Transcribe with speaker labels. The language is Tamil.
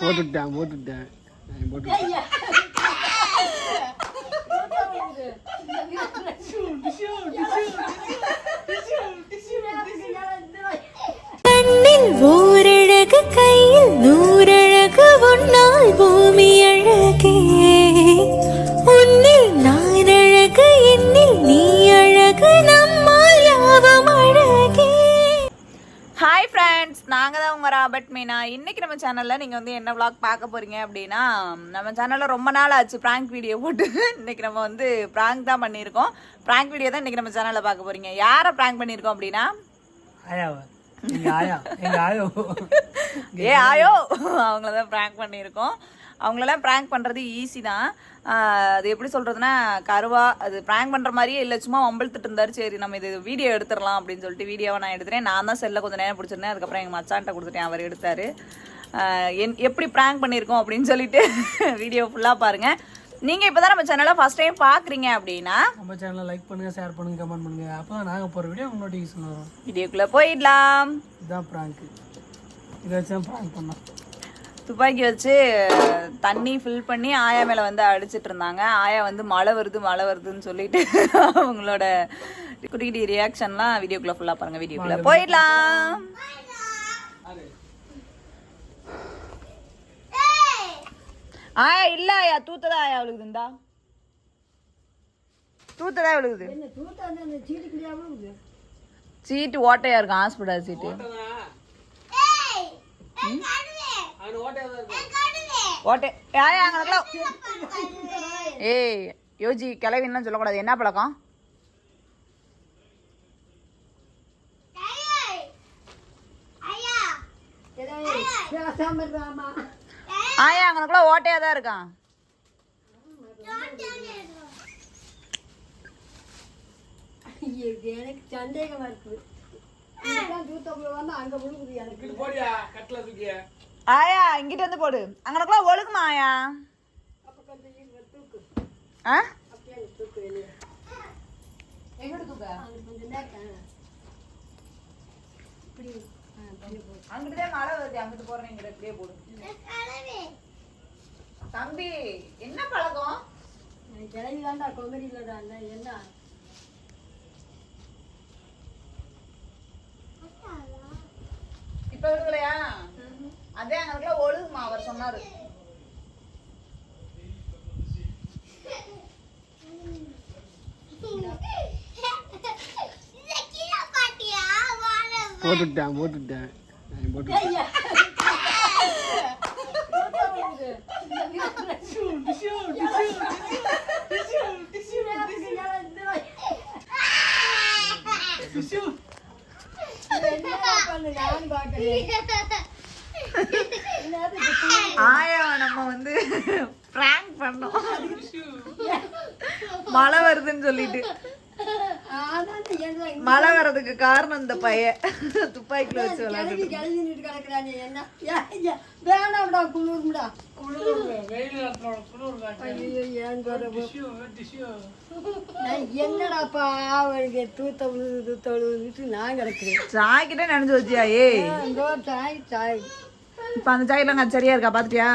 Speaker 1: போட்டுட்டேன் போட்டுட்டேன் நான் போட்டுட்டேன்
Speaker 2: நாங்கள் தான் உங்கள் ராபர்ட் மீனா. இன்னைக்கு நம்ம சேனலில் நீங்கள் வந்து என்ன vlog பார்க்க போகிறீங்க அப்படின்னா நம்ம சேனலில் ரொம்ப நாள் ஆச்சு ப்ராங்க் வீடியோ போட்டு. இன்னைக்கு நம்ம வந்து ப்ராங்க் தான் பண்ணியிருக்கோம். ப்ராங்க் வீடியோ தான் இன்னைக்கு நம்ம சேனலில் பார்க்க போகிறீங்க யாரை ப்ராங்க் பண்ணியிருக்கோம் அப்படின்னா? ஏ ஆயோ. அவங்கள தான் ப்ராங்க் பண்ணியிருக்கோம். அவங்களெல்லாம் ப்ராங்க் பண்ணுறது ஈஸி தான். அது எப்படி சொல்கிறதுனா கருவா அது ப்ராங்க் பண்ணுற மாதிரியே இல்லை சும்மா வம்பிழுத்துட்டு இருந்தாரு. சரி நம்ம இது வீடியோ எடுத்துடலாம் அப்படின்னு சொல்லிட்டு வீடியோவை நான் எடுத்துட்டேன். நான் தான் செல்லை கொஞ்சம் நேரம் பிடிச்சிருந்தேன். அதுக்கப்புறம் எங்கள் மச்சான்ட்ட கொடுத்துட்டேன் அவர் எடுத்தார். என் எப்படி ப்ராங்க் பண்ணியிருக்கோம் அப்படின்னு சொல்லிட்டு வீடியோ ஃபுல்லாக பாருங்கள் நீங்கள் இப்போ தான் நம்ம சேனலை ஃபஸ்ட் டைம் பார்க்குறீங்க அப்படின்னா
Speaker 1: நம்ம சேனலை லைக் பண்ணுங்க ஷேர் பண்ணுங்க கமெண்ட் பண்ணுங்க. அப்போ தான் நாங்கள் போகிற வீடியோ உங்க நோட்டிஃபிகேஷன் வரும்.
Speaker 2: வீடியோக்குள்ளே போயிடலாம்.
Speaker 1: இதுதான் ப்ராங்க் இதை வச்சு தான் ப்ராங்க் பண்ணோம்.
Speaker 2: துப்பாக்கி வச்சு தண்ணி ஃபில் பண்ணி ஆயா மேலே வந்து அடிச்சிட்டு இருந்தாங்க. ஆயா வந்து மழை வருது மழை வருதுன்னு சொல்லிட்டு அவங்களோட குட்டி குட்டி ரியாக்ஷன்லாம் வீடியோக்குள்ள ஃபுல்லாக பாருங்க வீடியோக்குள்ள போயிடலாம். ஆயா இல்ல ஆயா தூத்ததா ஆயா அவளுக்கு இந்தா. தூத்ததா அவளுக்கு சீட்டு ஓட்டையா இருக்கும் ஹாஸ்பிட்டல் சீட்டு. ஓட்டை அங்கெல்லாம் ஏய் யோஜி கிளவின்லாம் சொல்லக்கூடாது. என்ன பழக்கம்? ஆயா அங்கனக்குள்ள ஓட்டையா தான் இருக்கான்
Speaker 3: எனக்கு சந்தேகமா வந்து அங்க விழுகுது எனக்கு
Speaker 1: போடியா கட்டில் தூக்கிய?
Speaker 2: ஆயா இங்கிட்ட வந்து போடு அங்கனக்குள்ள ஒழுகுமா ஆயா ஆ எங்கிட்ட தூக்க அங்கிட்டே மழை வருது அங்கிட்டு போறேன் இங்கிட்ட இப்படியே போடு தம்பி என்ன பழக்கம்
Speaker 3: கிளவி தாண்டா கொமரிலடா என்ன
Speaker 2: இப்ப விடுக்கலையா அதே அங்கனக்குள்ள ஒழுகுமா? அவர் சொன்னாரு.
Speaker 1: போட்டுட்டேன் போட்டுட்டேன். நான் போட்டுட்டேன்.
Speaker 3: நான் பாக்கிறேன்
Speaker 2: ஆயா நம்ம வந்து பிராங்க் பண்ணோம். மழை வருதுன்னு சொல்லிட்டு. மழை வர்றதுக்கு காரணம் இந்த பையன் துப்பாக்கில வச்சு
Speaker 3: என்னடாப்பா அவருக்கு தூத்த தூத்த நான் கிடக்குறேன்.
Speaker 2: சாய்கிட்ட நினைச்சு வச்சியா
Speaker 3: அங்கோ சாய் சாய்.
Speaker 2: இப்ப அந்த ஜாக்கெட்லாம் சரியா இருக்கா? பாத்துட்டியா?